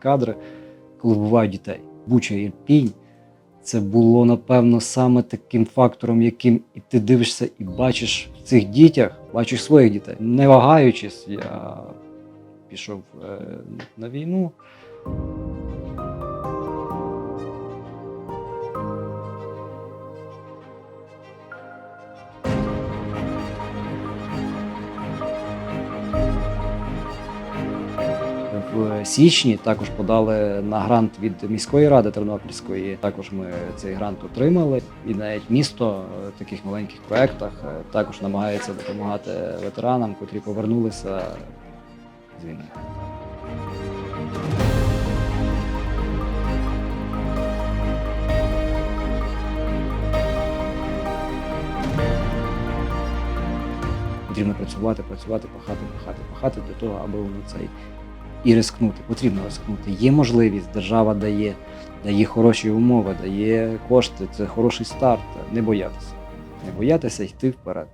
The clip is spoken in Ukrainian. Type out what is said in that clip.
кадри, коли вбивають дітей. Буча Ірпінь це було напевно саме таким фактором, яким і ти дивишся і бачиш в цих дітях, бачиш своїх дітей. Не вагаючись, я пішов е, на війну. В січні також подали на грант від міської ради Тернопільської. Також ми цей грант отримали. І навіть місто в таких маленьких проєктах е, також намагається допомагати ветеранам, котрі повернулися з війни. Потрібно працювати, працювати, пахати, пахати, пахати для того, аби цей і рискнути. Потрібно рискнути. Є можливість, держава дає, дає хороші умови, дає кошти, це хороший старт. Не боятися. Не боятися йти вперед.